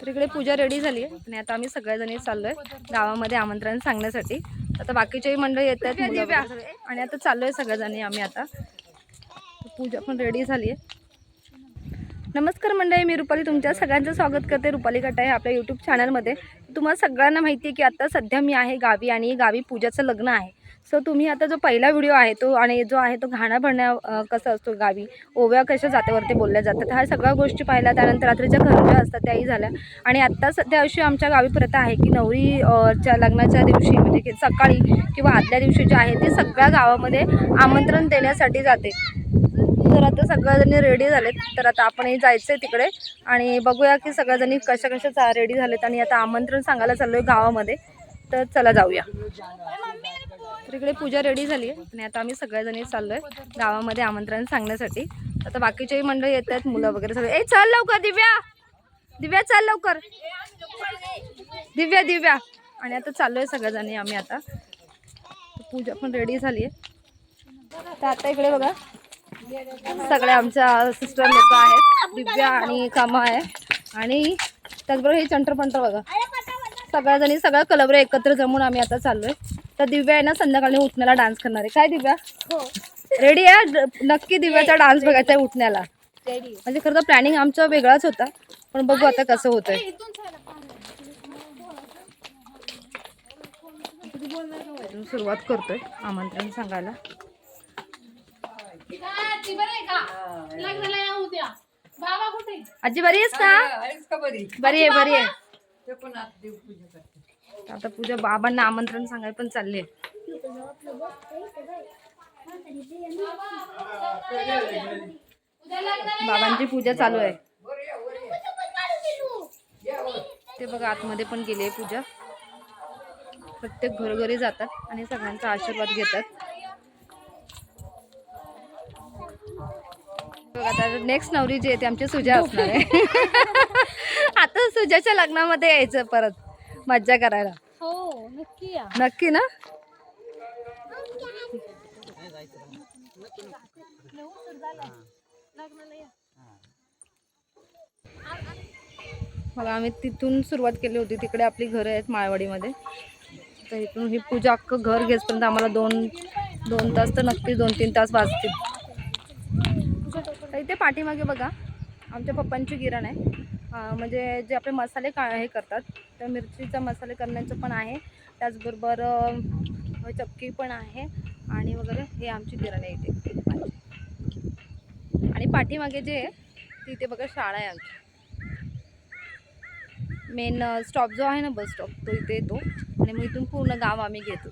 तर इकडे पूजा रेडी झाली आहे. आणि आता आम्ही सगळ्याजणी चाललोय गावामध्ये आमंत्रण सांगण्यासाठी. आता बाकीचेही मंडळी येत आहेत आणि आता चाललोय सगळ्याजणी आम्ही आता. पूजा पण रेडी झाली आहे. नमस्कार मंडळी मी रुपाली तुमच्या सगळ्यांचं स्वागत करते रुपाली कटाय आपल्या यूट्यूब चॅनलमध्ये तुम्हाला सगळ्यांना माहिती आहे की आता सध्या मी आहे गावी आणि गावी पूजाचं लग्न आहे. सो तुम्ही आता जो पहिला व्हिडिओ आहे तो आणि जो आहे तो घाणा भरण्या कसा असतो गावी? ओव्या कशा जात्यावरती बोलल्या जातात? ह्या सगळ्या गोष्टी पाहिल्या त्यानंतर रात्रीच्या खरंज्या असतात त्याही झाल्या. आणि आत्ता सध्या अशी आमच्या गावी प्रथा आहे की नवरीच्या लग्नाच्या दिवशी म्हणजे की सकाळी किंवा आदल्या दिवशी जे आहे ते सगळ्या गावामध्ये आमंत्रण देण्यासाठी जाते. तर आता सगळ्याजणी रेडी झालेत. तर आता आपणही जायचं आहे तिकडे. आणि बघूया की सगळ्याजणी कशा कशा रेडी झालेत आणि आता आमंत्रण सांगायला चाललोय गावामध्ये. तर चला जाऊया. तर इकडे पूजा रेडी झाली आहे. आणि आता आम्ही सगळ्याजणी चाललो आहे गावामध्ये आमंत्रण सांगण्यासाठी. आता बाकीचेही मंडळी येत आहेत मुलं वगैरे सगळे. ए चल लवकर दिव्या! दिव्या चाल लवकर. दिव्या दिव्या. आणि आता चाललो आहे सगळ्याजणी आम्ही आता. पूजा पण रेडी झाली आहे. तर आता इकडे बघा. सगळ्या आमच्या सिस्टर लोक आहेत. दिव्या आणि कामा आहे. आणि त्याचबरोबर हे चंटर पंटर बघा. सगळ्या जणी सगळ्या कलवर एकत्र जमून आम्ही आता चाललोय. तर दिव्या आहे ना संध्याकाळी उठण्याला डान्स करणार आहे. काय दिव्या? रेडी आहे? ड- नक्की दिव्याचा डान्स बघायचा आहे उठण्याला. म्हणजे खरं तर प्लॅनिंग आमचा वेगळाच होता. पण बघू आता कसं होतंय. सुरुवात करतोय आमंत्रण सांगायला. आजी बरी आहेस का? बरी? आहे बरी आहे. आता पूजा बाबांना आमंत्रण सांगायला पण चालले. बाबांची पूजा चालू आहे. ते बघा आतमध्ये पण गेली आहे पूजा. प्रत्येक घरोघरी जातात आणि सगळ्यांचा आशीर्वाद घेतात. बघा आता नेक्स्ट नवरी जी आहे ती आमची सुजा असणार आहे. आता सुजाच्या लग्नामध्ये यायचं परत. मज्जा करायला. हो नक्की या. नक्की ना? बघा आम्ही तिथून सुरुवात केली होती. तिकडे आपली घरं आहेत माळवाडीमध्ये. तर इथून ही पूजा अख्खं घर घेसपर्यंत आम्हाला दोन दोन तास तर नक्कीच दोन तीन तास वाजतील. तर इथे पाठीमागे बघा. आमच्या पप्पांची गिरण आहे. म्हणजे जे आपले मसाले का हे करतात तर मिरचीचा मसाले करण्याचं पण आहे. त्याचबरोबर अं, चक्की पण आहे आणि वगैरे हे आमची इथे. पप्पांची. आणि पाठीमागे जे आहे तिथे बघा शाळा आहे आमची. मेन स्टॉप जो आहे ना बस स्टॉप तो इथे येतो. आणि मग इथून पूर्ण गाव आम्ही घेतो.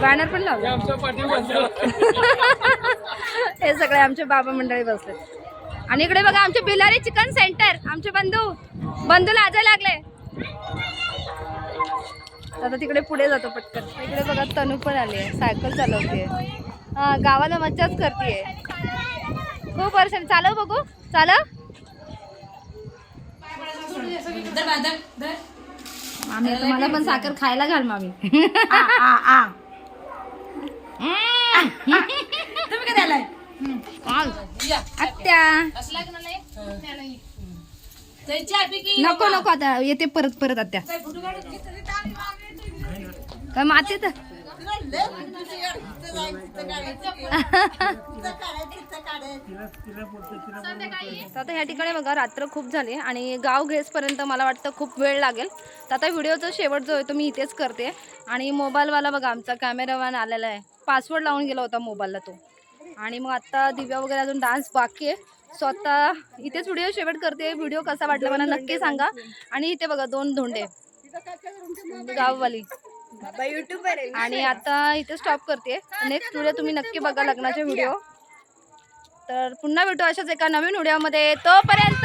बॅनर पण लावला. हे सगळे आमचे बाबा मंडळी बसले आणि इकडे बघा आमचे बिलारी चिकन सेंटर. आमचे बंधू. बंधू लाजायला लागले. आता तिकडे पुढे जातो पटकन. इकडे बघा तनू पण आली आहे सायकल चालवते हा गावाला मज्जाच करते खूप वर्षांनी चालव बघू. चालव. मामी आता मला पण साखर खायला घाल मामी. आत्या. नको नको आता. येते परत परत आत्या. काय मातीत तर आता ह्या ठिकाणी बघा रात्र खूप झाली आणि गाव घेसपर्यंत मला वाटतं खूप वेळ लागेल. तर आता व्हिडिओचा शेवट जो आहे तो मी इथेच करते. आणि मोबाईलवाला बघा आमचा कॅमेरामॅन आलेला आहे. पासवर्ड लावून गेला होता मोबाईलला तो. आणि मग आता दिव्या वगैरे अजून डान्स बाकी आहे. सो आता इथेच व्हिडिओ शेवट करते. व्हिडिओ कसा वाटला मला नक्की सांगा. आणि इथे बघा दोन धोंडे. गाववाली. आणि आता इथे स्टॉप करते. नेक्स्ट व्हिडिओ तुम्ही नक्की बघा लग्नाचे व्हिडिओ तर पुन्हा भेटू अशाच एका नवीन व्हिडिओमध्ये तोपर्यंत